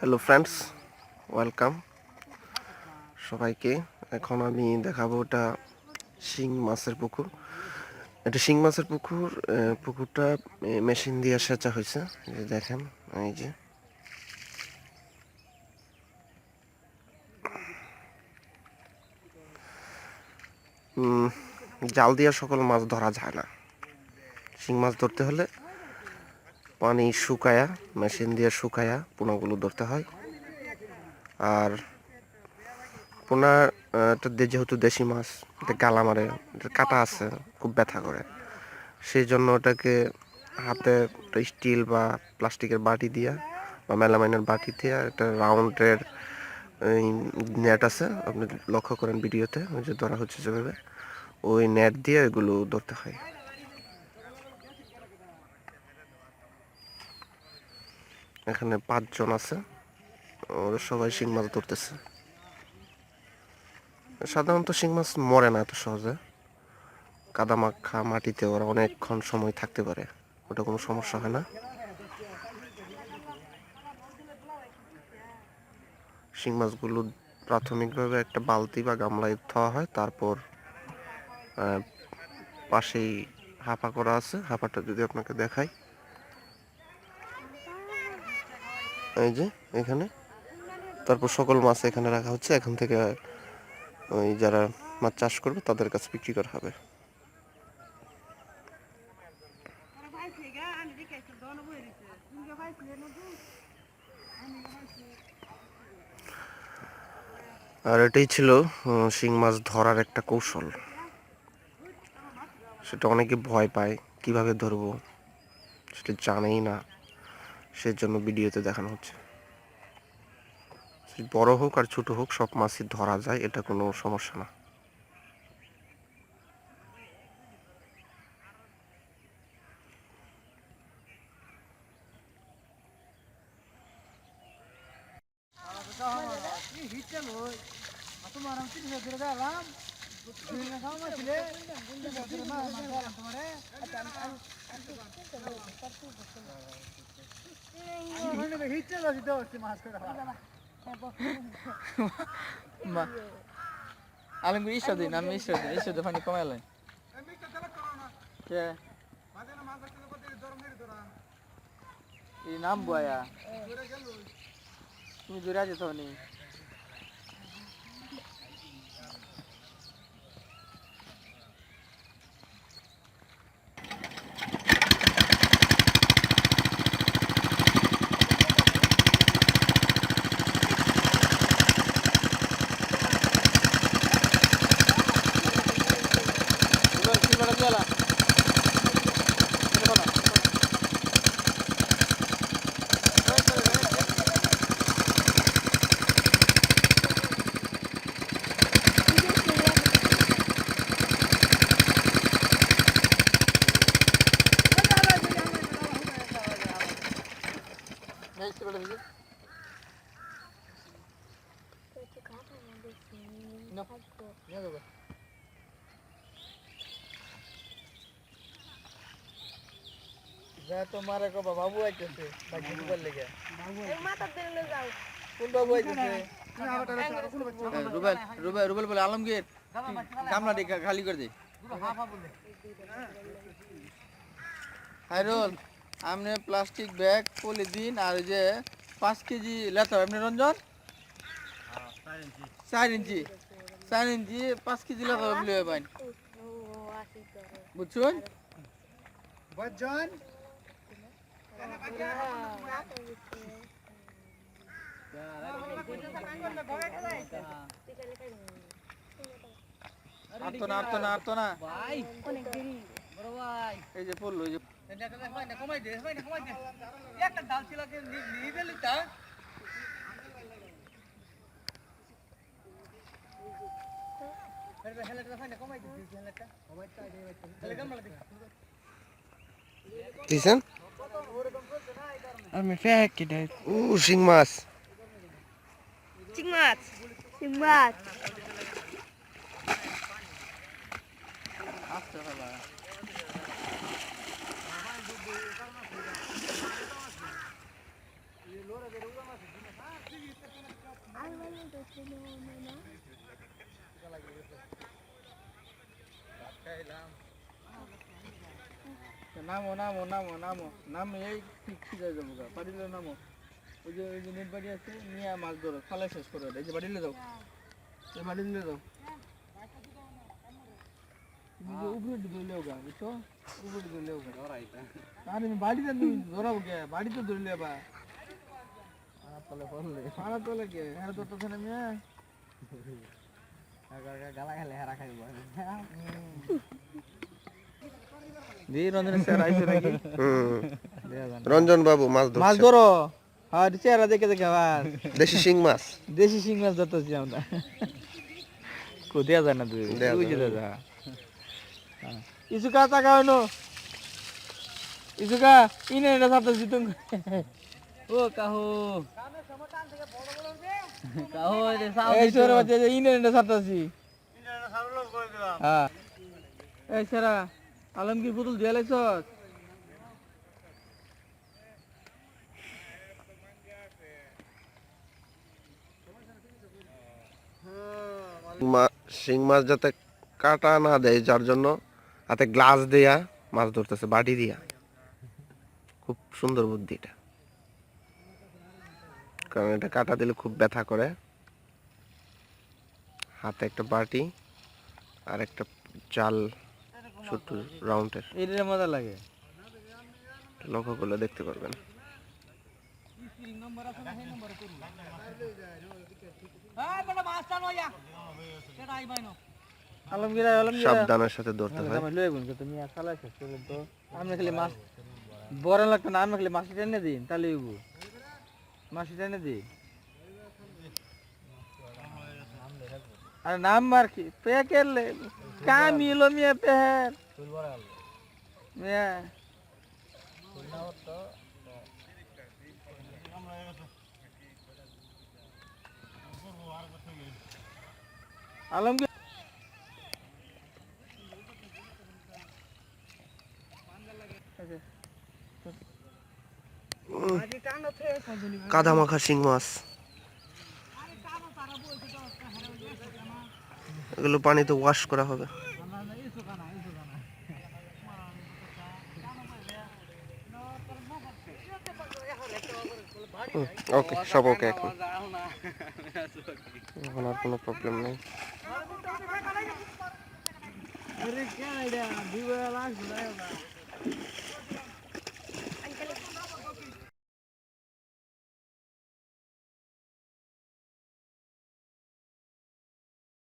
Hello friends welcome সবাইকে এখন আমি দেখাবো ওটা শিং মাছের পুকুর। এটা শিং মাছের পুকুর পুকুরটা মেশিন দিয়ে সেচা হয়েছে। যে দেখেন, এই যে। জাল দিয়ে সকল মাছ ধরা যায় না। শিং মাছ ধরতে হলে পানি শুকায়া, মেশিন দিয়ে শুকায়া পোনাগুলো ধরতে হয়। আর পোনা এটা যেহেতু দেশি মাছ, এটা গালা মারে, এটা কাটা আছে, খুব ব্যথা করে। সেই জন্য ওটাকে হাতে স্টিল বা প্লাস্টিকের বাটি দিয়া বা মেলামাইনের বাটি দিয়ে একটা রাউন্ডের নেট আছে, আপনি লক্ষ্য করেন ভিডিওতে, ওই যে ধরা হচ্ছে যেভাবে, ওই নেট দিয়ে এগুলো ধরতে হয়। এখানে পাঁচজন আছে। ওরা সবাই শিং মাছ ধরতেছে। সাধারণত শিং মাছ মরে না এত সহজে। কাদা মাখা মাটিতে ওরা অনেকক্ষণ সময় থাকতে পারে। ওটা কোনো সমস্যা হয় না। শিং মাছগুলো প্রাথমিকভাবে একটা বালতি বা গামলায় ধোয়া হয়। তারপর পাশেই হাঁপা করা আছে। হাঁপাটা যদি আপনাকে দেখাই। এই যে, এখানে। তারপর সকল মাছ এখানে রাখা হচ্ছে। এখান থেকে ওই যারা মাছ চাষ করবে তাদের কাছে বিক্রি করা হবে। আর এটাই ছিল শিং মাছ ধরার একটা কৌশল। সেটা অনেকে ভয় পায়, কীভাবে ধরবো? সেটা জানেই না। সেজন্য ভিডিওতে দেখানো হচ্ছে। বড় হোক আর ছোট হোক, সব মাছই ধরা যায়, এটা কোনো সমস্যা না। আলমগীর ঈশ্বর দিন, আমি ঈশ্বর দিন ঈশ্বর দিন ফানি কমাই এই নাম বয়া তুমি দূরে আছো তো নি যা তোমার এক বাবু আইতেছে বাকি দিবার লেগে কোন বাবু আইতেছে রুবেল রুবেল রুবেল বলে আলমগীর গামলা ডেকে খালি করে দে হাইরুল আপনি প্লাস্টিক ব্যাগ পলিথিন আর যে পাঁচ কেজি লেতা আপনি রঞ্জন? চার ইঞ্চি। চার ইঞ্চি পাঁচ কেজি লেতা বলে পাইন বুঝছুন? আটতো না আটতো না আটতো না। এই যে পড়ল এই যে দিয়েছেন আমি ফেক কিনে ও শিং মাছ। চিংমাছ চিংমাছ আসতে হবে নামো নামো নামো নামো নামো এই ঠিক ঠিক হয়ে যাব গা। নামো। ওই যে ওই যে নেট বাড়ি আছে নিয়ে মাছ ধরো খালে শেষ করে এই যে বাড়িলে যাও। এই বাড়িলে যাও। বাড়িতে ধরাবো কে? বাড়িতে ধরলে বা। পাড়া তলে কে? হ্যাঁ তো মেয়ে। রঞ্জন বাবু মাছ মাছ ধরো। আর চেহারা দেখে দেখে আবার দেশি শিং মাছ। দেশি শিং মাছ ধরতেছি আমরা। কো দেয়া যায় না তুই। দেয়া তুই যায় যে যা ইসুকা টাকা হইনো ইসুকা ইনে এটা সাথে জিতুন ও কাহো। এই সরে বাজে ইনে এটা হ্যাঁ। এই সেরা আলমগীর পুতুল দিয়ে লাইছস মা- শিং মাছ যাতে কাটা না দেয় যার জন্য হাতে গ্লাস দেয়া মাছ ধরতেছে বাটি দিয়া। খুব সুন্দর বুদ্ধি এটা কারণ এটা কাটা দিলে খুব ব্যথা করে। হাতে একটা বাটি আর একটা জাল ছোট্ট রাউন্ডের। এইটার মজা লাগে। লক্ষ্য করলে দেখতে পারবেন। আলমগীর আলমগীর। সাবধানের সাথে ধরতে হয়। আমি খালি মাছ বড় লাগতো না আমি খালি মাছটা টেনে দিন তাহলে মাছটা টেনে দিন আরে নাম মার কি পেকের লে কামিলো মিয়া পেহের। মিয়া। আলমগীর কাদা মাখা শিং মাছ। এগুলো পানিতে ওয়াশ করা হবে। ওকে সব ওকে এখন। এখন আর কোনো প্রবলেম নেই। আরে কেন এটা লাগছে